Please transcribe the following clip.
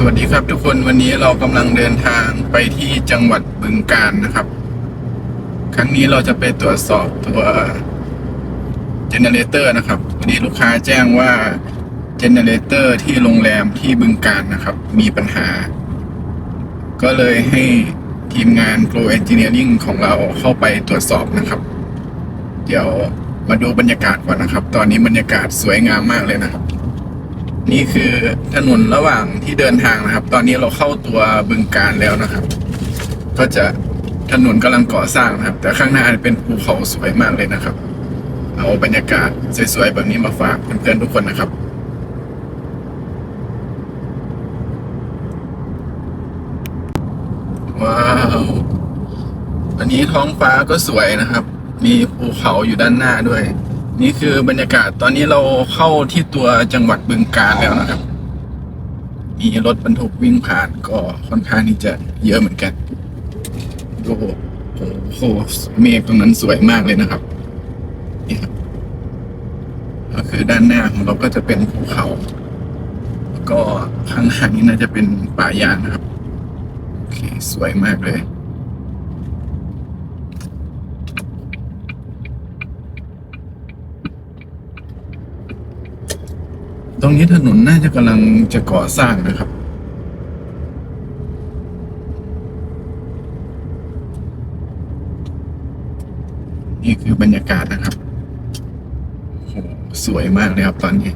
สวัสดีครับทุกคนวันนี้เรากำลังเดินทางไปที่จังหวัดบึงกาฬนะครับ ครั้งนี้เราจะไปตรวจสอบตัวเจเนเรเตอร์นะครับวันนี้ลูกค้าแจ้งว่าเจเนเรเตอร์ที่โรงแรมที่บึงกาฬนะครับ มีปัญหา ก็เลยให้ทีมงาน Pro Engineering ของเราเข้าไปตรวจสอบนะครับ เดี๋ยวมาดูบรรยากาศก่อนนะครับ ตอนนี้บรรยากาศสวยงามมากเลยนะครับ นี่คือถนนระหว่างที่เดินทางนะครับ ตอนนี้เราเข้าตัวบึงการแล้วนะครับ ก็จะถนนกำลังก่อสร้างนะครับ แต่ข้างหน้าเป็นภูเขาสวยมากเลยนะครับ เอาบรรยากาศสวยๆแบบนี้มาฝากเพื่อนๆทุกคนนะครับว้าวอันนี้ท้องฟ้าก็สวยนะครับ มีภูเขาอยู่ด้านหน้าด้วย นี่คือบรรยากาศตอนนี้เราเข้าที่ตัวจังหวัดบึงกาฬแล้วนะครับ มีรถบรรทุกวิ่งผ่านก็ค่อนข้างที่จะเยอะเหมือนกันโอ้โหโอ้โหเมฆตรงนั้นสวยมากเลยนะครับนี่ครับก็คือด้านหน้าของเราก็จะเป็นภูเขา แล้วก็ข้างหน้านี้น่าจะเป็นป่ายางนะครับ โอเค สวยมากเลย ตรงนี้ถนนน่าจะกำลังจะก่อสร้างนะครับ นี่คือบรรยากาศนะครับโหสวยมากเลยครับตอนนี้